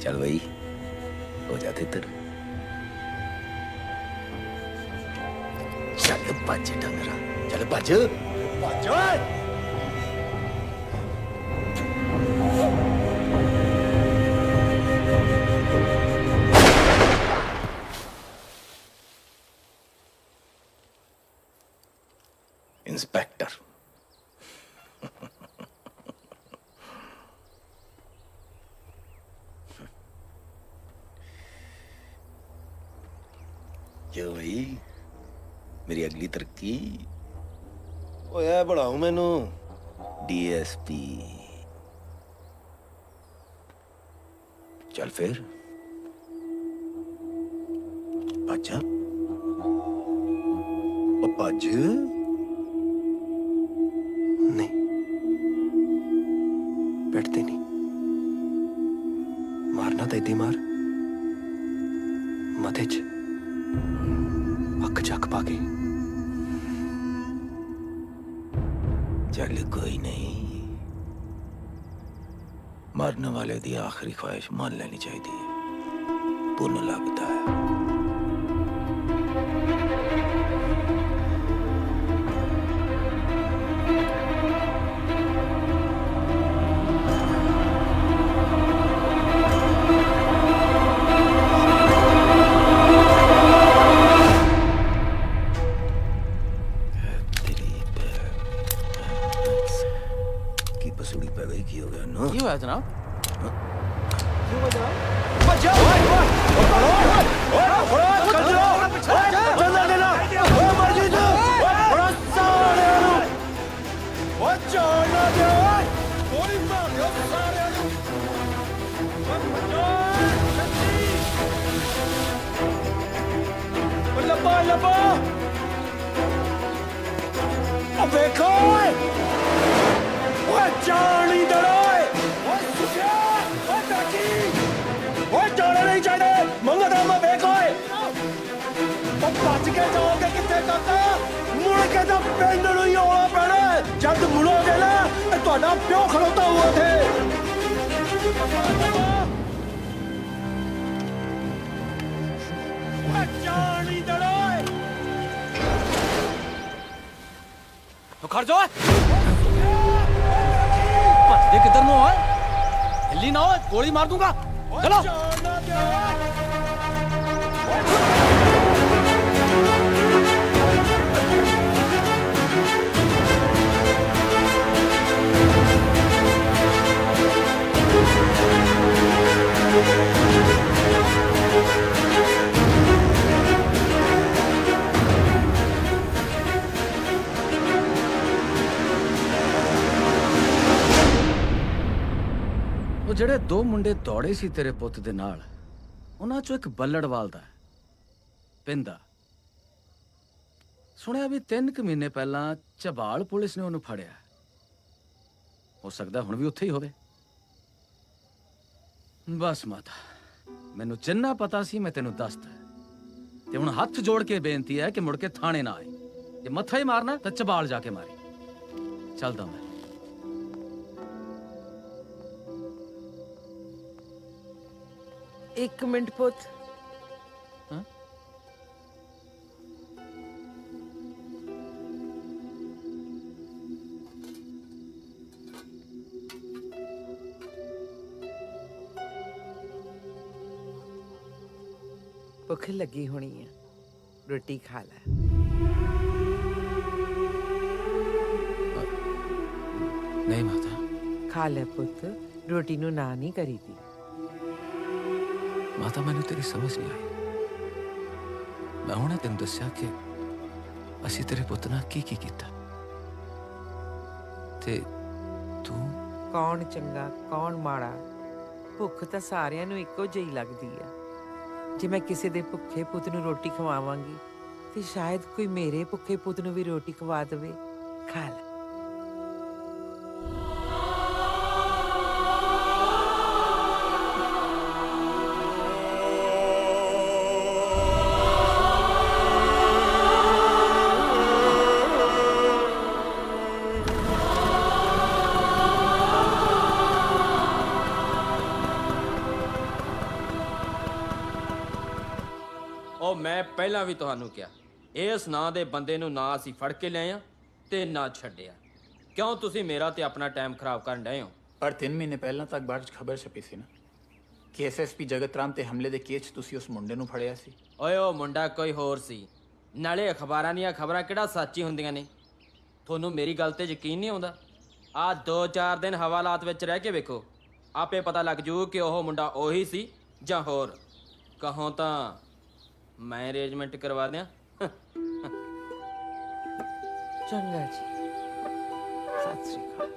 ਚੱਲ ਬਈ ਹੋ ਜਾ ਤਿੱਤਰ ਚੱਲ ਭੱਜ ਡੰਗਰਾ ਚੱਲ ਭੱਜ ਭੱਜ ਓਏ ਇੰਸਪੈਕਟਰ ਜੋ ਬਈ ਮੇਰੀ ਅਗਲੀ ਤਰੱਕੀ। ਓਏ ਬੜਾਉ ਮੈਨੂੰ। ਡੀਐਸਪੀ ਚੱਲ ਫਿਰ। ਭੱਜ ਉਹ ਭੱਜ। ਨਹੀਂ। ਬੈਠਦੇ ਨਹੀਂ। ਮਾਰਨਾ ਤਾਂ ਇੱਦੀ ਮਾਰ। ਮਤੇ ਚ ਅੱਖ ਚੱਕ ਪਾ ਕੇ। ਚੱਲ ਕੋਈ ਨਹੀਂ। ਮਰਨ ਵਾਲੇ ਦੀ ਆਖਰੀ ਖੁਆਇਸ਼ ਮੰਨ ਲੈਣੀ ਚਾਹੀਦੀ ਹੈ। ਪੁੰਨ ਲੱਗਦਾ ਵੇਖੋ ਓਏ ਓਏ। ਜਾਣੀ ਦੜੋਏ ਓਏ ਸੁਖਿਆ ਓਏ ਕਾਕੀ ਓਏ ਜਾਣਾ ਨਹੀਂ ਚਾਹੀਦਾ ਮੰਗਦਾ ਮੈਂ ਵੇਖ ਓਏ। ਓ ਭੱਜ ਕੇ ਜਾਓਗੇ ਕਿੱਥੇ ਤੱਕ? ਮੁੜ ਕੇ ਤਾਂ ਪਿੰਡ ਨੂੰ ਹੀ ਆਉਣਾ ਪੈਣਾ। ਹੈ। ਜਦ ਮੁੜੋਗੇ ਨਾ ਇਹ ਤੁਹਾਡਾ ਪਿਓ ਖਲੋਤਾ ਹੋਊ ਉੱਥੇ। ਖੜ ਜਾ ਓਏ। ਭੱਜਦੇ ਕਿੱਧਰ ਨੂੰ ਓਏ। ਹਿੱਲੀ ਨਾ ਓਏ ਗੋਲੀ ਮਾਰ ਦੂੰਗਾ। ਚਲੋ। ਜਿਹੜੇ ਦੋ ਮੁੰਡੇ ਦੌੜੇ ਸੀ ਤੇਰੇ ਪੁੱਤ ਦੇ ਨਾਲ ਉਹਨਾਂ ਚੋਂ ਇੱਕ ਬੱਲੜਵਾਲ ਦਾ ਹੈ, ਪਿੰਦਾ ਸੁਣਿਆ ਵੀ 3 ਕੁ ਮਹੀਨੇ ਪਹਿਲਾਂ ਚਬਾਲ ਪੁਲਿਸ ਨੇ ਉਹਨੂੰ ਫੜਿਆ ਹੋ। ਸਕਦਾ ਹੁਣ ਵੀ ਉੱਥੇ ਹੀ ਹੋਵੇ। ਬਸ ਮਾਤਾ ਮੈਨੂੰ ਜਿੰਨਾ ਪਤਾ ਸੀ ਮੈਂ ਤੈਨੂੰ ਦੱਸਦਾ ਤੇ ਹੁਣ ਹੱਥ ਜੋੜ ਕੇ ਬੇਨਤੀ ਹੈ ਕਿ ਮੁੜ ਕੇ ਥਾਣੇ ਨਾ ਆਏ। ਜੇ ਮੱਥਾ ਹੀ ਮਾਰਨਾ ਤਾਂ ਚਬਾਲ ਜਾ ਕੇ ਮਾਰੀ। ਚੱਲਦਾ ਮੈਂ। ਇੱਕ ਮਿੰਟ ਪੁੱਤ। ਹਾਂ? ਭੁੱਖ ਲੱਗੀ ਹੋਣੀ ਹੈ ਰੋਟੀ ਖਾ ਲੈ। ਨਹੀਂ ਮਾਤਾ। ਖਾ ਲੈ ਪੁੱਤ। ਰੋਟੀ ਨੂੰ ਨਾ ਨਹੀਂ ਕਰੀਦੀ। ਮਾਤਾ ਮੈਨੂੰ ਤੇਰੀ ਸਮਝ ਨਹੀਂ ਆਈ। ਮੈਂ ਹੁਣੇ ਤੈਨੂੰ ਦੱਸਿਆ ਕਿ ਅਸੀਂ ਤੇਰੇ ਪੁੱਤ ਨਾਲ ਕੀ ਕੀ ਕੀਤਾ। ਤੇ ਤੂੰ? ਕੌਣ ਚੰਗਾ, ਕੌਣ ਮਾੜਾ? ਭੁੱਖ ਤਾਂ ਸਾਰਿਆਂ ਨੂੰ ਇੱਕੋ ਜਿਹੀ ਲੱਗਦੀ ਆ। ਜੇ ਮੈਂ ਕਿਸੇ ਦੇ ਭੁੱਖੇ ਪੁੱਤ ਨੂੰ ਰੋਟੀ ਖਵਾਵਾਂਗੀ, ਤੇ ਸ਼ਾਇਦ ਕੋਈ ਮੇਰੇ ਭੁੱਖੇ ਪੁੱਤ ਨੂੰ ਵੀ ਰੋਟੀ ਖਵਾ ਦੇਵੇ। ਖਾ ਲੈ। ਪਹਿਲਾਂ ਵੀ ਤੁਹਾਨੂੰ ਕਿਹਾ ਇਸ ਨਾਂ ਦੇ ਬੰਦੇ ਨੂੰ ਨਾ ਅਸੀਂ ਫੜ ਕੇ ਲਿਆਏ ਆ ਤੇ ਨਾ ਛੱਡਿਆ। ਕਿਉਂ ਤੁਸੀਂ ਮੇਰਾ ਤੇ ਆਪਣਾ ਟਾਈਮ ਖਰਾਬ ਕਰਨ ਡਏ ਹੋ? ਪਰ 3 ਮਹੀਨੇ ਪਹਿਲਾਂ ਤੱਕ ਬਾਅਦ 'ਚ ਖਬਰ ਛਪੀ ਸੀ ਨਾ। ਕਿ ਐਸਐਸਪੀ ਜਗਤ ਰਾਮ ਤੇ ਹਮਲੇ ਦੇ ਕੇਸ 'ਚ ਤੁਸੀਂ ਉਸ ਮੁੰਡੇ ਨੂੰ ਫੜਿਆ ਸੀ। ਓਏ ਉਹ ਮੁੰਡਾ ਕੋਈ ਹੋਰ ਸੀ। ਨਾਲੇ ਅਖਬਾਰਾਂ ਦੀਆਂ ਖਬਰਾਂ ਕਿਹੜਾ ਸੱਚੀ ਹੁੰਦੀਆਂ ਨੇ? ਤੁਹਾਨੂੰ ਮੇਰੀ ਗੱਲ ਤੇ ਯਕੀਨ ਨਹੀਂ ਆਉਂਦਾ? ਆ 2-4 ਦਿਨ ਹਵਾਲਾਤ ਵਿੱਚ ਰਹਿ ਕੇ ਵੇਖੋ। ਆਪੇ ਪਤਾ ਲੱਗ ਜੂ ਕਿ ਉਹ ਮੁੰਡਾ ਉਹੀ ਸੀ ਜਾਂ ਹੋਰ। ਕਹੋ ਤਾਂ ਮੈਂ ਅਰੇਂਜਮੈਂਟ ਕਰਵਾ ਦਿਆਂ। ਚੰਗਾ ਜੀ। ਸਤਿ ਸ੍ਰੀ ਅਕਾਲ।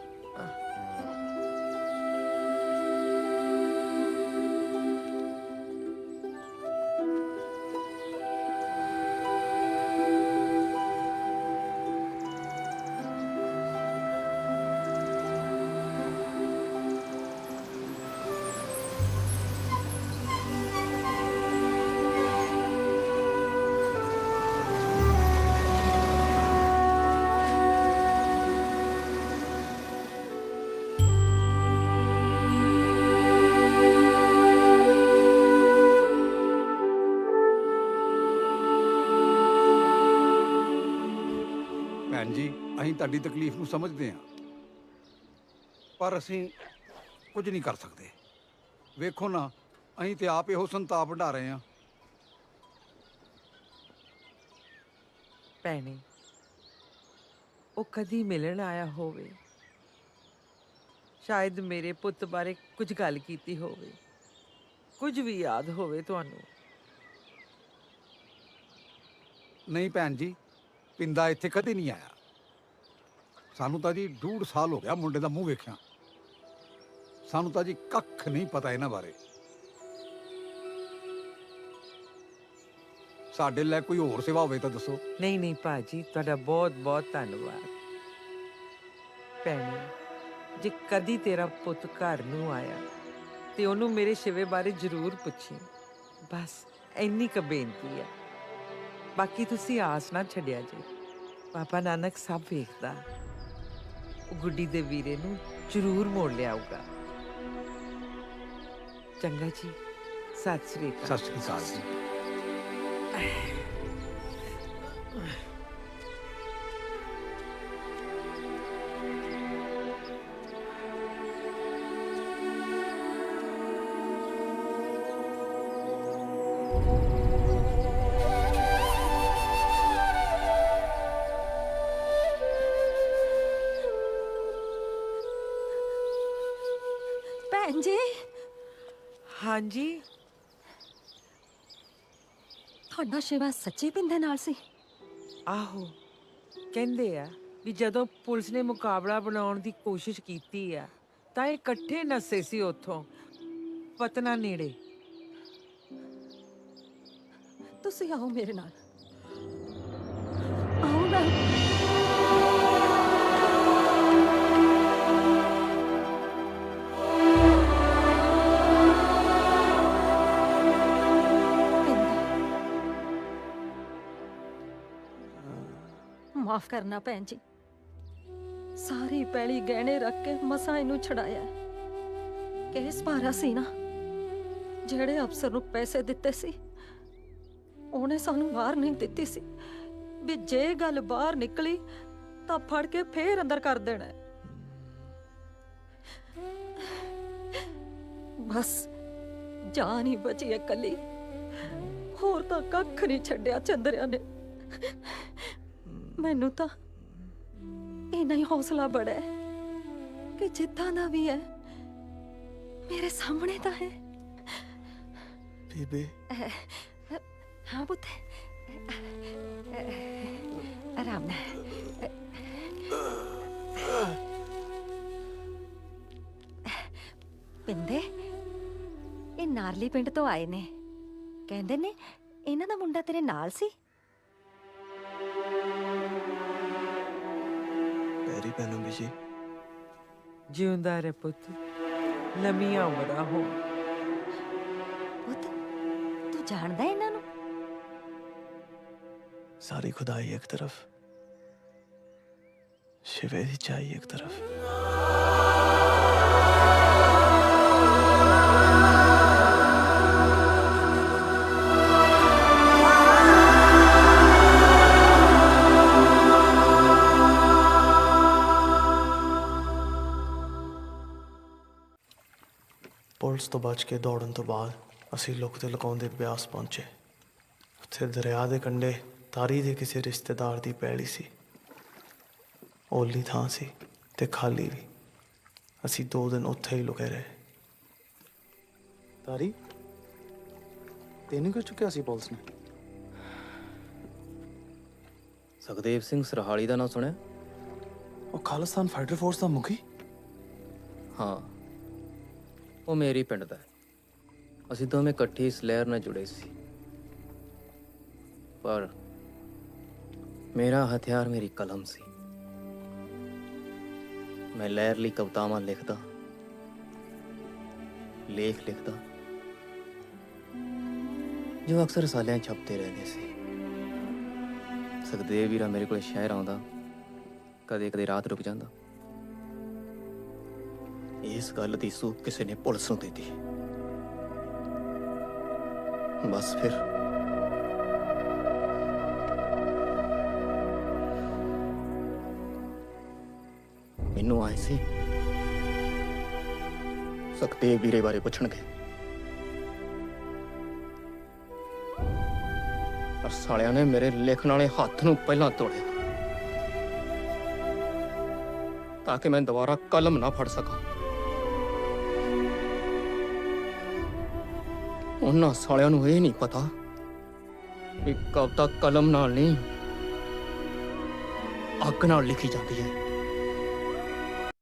ਜੀ ਅਸੀਂ ਤੁਹਾਡੀ ਤਕਲੀਫ ਨੂੰ ਸਮਝਦੇ ਹਾਂ। ਪਰ ਅਸੀਂ ਕੁਝ ਨਹੀਂ ਕਰ ਸਕਦੇ। ਵੇਖੋ ਨਾ ਅਸੀਂ ਤੇ ਆਪ ਇਹੋ ਸੰਤਾਪ ਵੰਡਾ ਰਹੇ ਹਾਂ। ਭੈਣੇ ਉਹ ਕਦੀ ਮਿਲਣ ਆਇਆ ਹੋਵੇ। ਸ਼ਾਇਦ ਮੇਰੇ ਪੁੱਤ ਬਾਰੇ ਕੁਝ ਗੱਲ ਕੀਤੀ ਹੋਵੇ। ਕੁਝ ਵੀ ਯਾਦ ਹੋਵੇ ਤੁਹਾਨੂੰ। ਨਹੀਂ ਭੈਣ ਜੀ ਪਿੰਦਾ ਇੱਥੇ ਕਦੇ ਨਹੀਂ ਆਇਆ। ਸਾਨੂੰ ਤਾਂ ਜੀ ਡੂਢ ਸਾਲ ਹੋ ਗਿਆ ਮੁੰਡੇ ਦਾ ਮੂੰਹ ਵੇਖਿਆ। ਸਾਨੂੰ ਤਾਂ ਜੀ ਕੱਖ ਨਹੀਂ ਪਤਾ ਇਹਨਾਂ ਬਾਰੇ। ਸਾਡੇ ਲਈ ਕੋਈ ਹੋਰ ਸੇਵਾ ਹੋਵੇ ਤਾਂ ਦੱਸੋ। ਨਹੀਂ ਨਹੀਂ ਭਾਜੀ, ਤੁਹਾਡਾ ਬਹੁਤ ਬਹੁਤ ਧੰਨਵਾਦ। ਭੈਣੇ, ਜੇ ਕਦੀ ਤੇਰਾ ਪੁੱਤ ਘਰ ਨੂੰ ਆਇਆ ਤੇ ਉਹਨੂੰ ਮੇਰੇ ਸ਼ਿਵੇ ਬਾਰੇ ਜ਼ਰੂਰ ਪੁੱਛੀ। ਬਸ, ਇੰਨੀ ਕੁ ਬੇਨਤੀ ਆ। ਬਾਕੀ ਤੁਸੀਂ ਆਸ ਨਾ ਛੱਡਿਆ ਜੀ। ਪਾਪਾ ਨਾਨਕ ਸਭ ਵੇਖਦਾ। ਉਹ ਗੁੱਡੀ ਦੇ ਵੀਰੇ ਨੂੰ ਜ਼ਰੂਰ ਮੋੜ ਲਿਆਊਗਾ। ਚੰਗਾ ਜੀ, ਸਤਿ ਸ੍ਰੀ ਅਕਾਲ। ਸਤਿ ਸ਼੍ਰੀ ਅਕਾਲ ਜੀ। ਹਾਂਜੀ। ਤੁਹਾਡਾ ਸ਼ਿਵਾ ਸੱਚੀ ਪਿੰਦੇ ਨਾਲ ਸੀ। ਆਹੋ ਕਹਿੰਦੇ ਆ ਵੀ ਜਦੋਂ ਪੁਲਿਸ ਨੇ ਮੁਕਾਬਲਾ ਬਣਾਉਣ ਦੀ ਕੋਸ਼ਿਸ਼ ਕੀਤੀ ਆ ਤਾਂ ਇਹ ਇਕੱਠੇ ਨਸੇ ਸੀ ਉੱਥੋਂ ਪਤਨਾ ਨੇੜੇ। ਤੁਸੀਂ ਆਓ ਮੇਰੇ ਨਾਲ। ਆਓ ਨਾ। ਮਾਫ ਕਰਨਾ ਭੈਣ ਜੀ। ਸਾਰੀ ਪੈਲੀ ਗਹਿਣੇ ਰੱਖ ਕੇ ਮਸਾਂ ਇਹਨੂੰ ਛਡਾਇਆ ਕੇਸ ਭਾਰਾ ਸੀ ਨਾ, ਜਿਹੜੇ ਅਫਸਰ ਨੂੰ ਪੈਸੇ ਦਿੱਤੇ ਸੀ, ਉਹਨੇ ਸਾਨੂੰ ਬਾਹਰ ਨਹੀਂ ਦਿੱਤੀ ਸੀ। ਵੀ ਜੇ ਗੱਲ ਬਾਹਰ ਨਿਕਲੀ, ਤਾਂ ਫੜ ਕੇ ਫੇਰ ਅੰਦਰ ਕਰ ਦੇਣਾ ਬਸ, ਜਾਨ ਹੀ ਬਚੀ ਇਕੱਲੀ ਹੋਰ ਤਾਂ ਕੱਖ ਨਹੀਂ ਛੱਡਿਆ ਚੰਦਰਿਆ ਨੇ। ਮੈਨੂੰ ਤਾਂ ਇੰਨਾ ਹੀ ਹੌਸਲਾ ਬੜਾ ਹੈ ਕਿ ਜਿੱਦਾਂ ਦਾ ਵੀ ਹੈ ਮੇਰੇ ਸਾਹਮਣੇ ਤਾਂ ਹੈ। ਬੀਬੀ। ਹਾਂ ਪੁੱਤ। ਆਰਾਮ ਨਾਲ। ਪਿੰਦੇ ਇਹ ਨਾਰਲੀ ਪਿੰਡ ਤੋਂ ਆਏ ਨੇ। ਕਹਿੰਦੇ ਨੇ ਇਹਨਾਂ ਦਾ ਮੁੰਡਾ ਤੇਰੇ ਨਾਲ ਸੀ? साड़ी पहनो बीजी ज़िंदा रे पुत। लमिया उमरा हो। पुत तू जानदा है इन्हां सारी खुदाई एक तरफ़ शिवेदी चाहिए एक तरफ़। ਤੋਂ ਬਚ ਕੇ ਦੌੜਨ ਤੋਂ ਬਾਅਦ ਅਸੀਂ ਲੁਕਦੇ ਲੁਕਾਉਂਦੇ ਬਿਆਸ ਪਹੁੰਚੇ। ਉੱਥੇ ਦਰਿਆ ਦੇ ਕੰਢੇ ਤਾਰੀ ਦੇ ਕਿਸੇ ਰਿਸ਼ਤੇਦਾਰ ਦੀ ਪੈਲੀ ਸੀ। ਓਲੀ ਥਾਂ ਸੀ ਤੇ ਖਾਲੀ ਵੀ। ਅਸੀਂ ਦੋ ਦਿਨ ਉੱਥੇ ਹੀ ਲੁਕੇ ਰਹੇ। ਤਾਰੀ ਤੈਨੂੰ ਕਿਉਂ ਚੁੱਕਿਆ ਸੀ ਪੁਲਿਸ ਨੇ? ਸੁਖਦੇਵ ਸਿੰਘ ਸਰਹਾਲੀ ਦਾ ਨਾਮ ਸੁਣਿਆ? ਉਹ ਖਾਲਿਸਤਾਨ ਫਾਈਟਰ ਫੋਰਸ ਦਾ ਮੁਖੀ? ਹਾਂ। ਉਹ ਮੇਰੀ ਪਿੰਡ ਦਾ ਹੈ। ਅਸੀਂ ਦੋਵੇਂ ਇਕੱਠੇ ਇਸ ਲਹਿਰ ਨਾਲ ਜੁੜੇ ਸੀ। ਪਰ ਮੇਰਾ ਹਥਿਆਰ ਮੇਰੀ ਕਲਮ ਸੀ। ਮੈਂ ਲਹਿਰ ਲਈ ਕਵਿਤਾਵਾਂ ਲਿਖਦਾ, ਲੇਖ ਲਿਖਦਾ, ਜੋ ਅਕਸਰ ਸਾਲਿਆਂ 'ਚ ਛਪਦੇ ਰਹਿੰਦੇ ਸੀ। ਸੁਖਦੇਵ ਵੀਰਾ ਮੇਰੇ ਕੋਲ ਸ਼ਹਿਰ ਆਉਂਦਾ ਕਦੇ ਕਦੇ ਰਾਤ ਰੁਕ ਜਾਂਦਾ। ਇਸ ਗੱਲ ਦੀ ਸੂਪ ਕਿਸੇ ਨੇ ਪੁਲਿਸ ਨੂੰ ਦਿੱਤੀ। ਬਸ ਫਿਰ। ਮੈਨੂੰ ਆਏ ਸੀ। ਸਕਤੇ ਵੀਰੇ ਬਾਰੇ ਪੁੱਛਣਗੇ। ਪਰ ਸਾਲਿਆਂ ਨੇ ਮੇਰੇ ਲਿਖਣ ਵਾਲੇ ਹੱਥ ਨੂੰ ਪਹਿਲਾਂ ਤੋੜਿਆ। ਤਾਂ ਕਿ ਮੈਂ ਦੁਬਾਰਾ ਕਲਮ ਨਾ ਫੜ ਸਕਾਂ। ਉਹਨਾਂ ਸਾਲਿਆਂ ਨੂੰ ਇਹ ਨਹੀਂ ਪਤਾ ਵੀ ਕਵਿਤਾ ਕਲਮ ਨਾਲ ਨਹੀਂ, ਅੱਗ ਨਾਲ ਲਿਖੀ ਜਾਂਦੀ ਹੈ।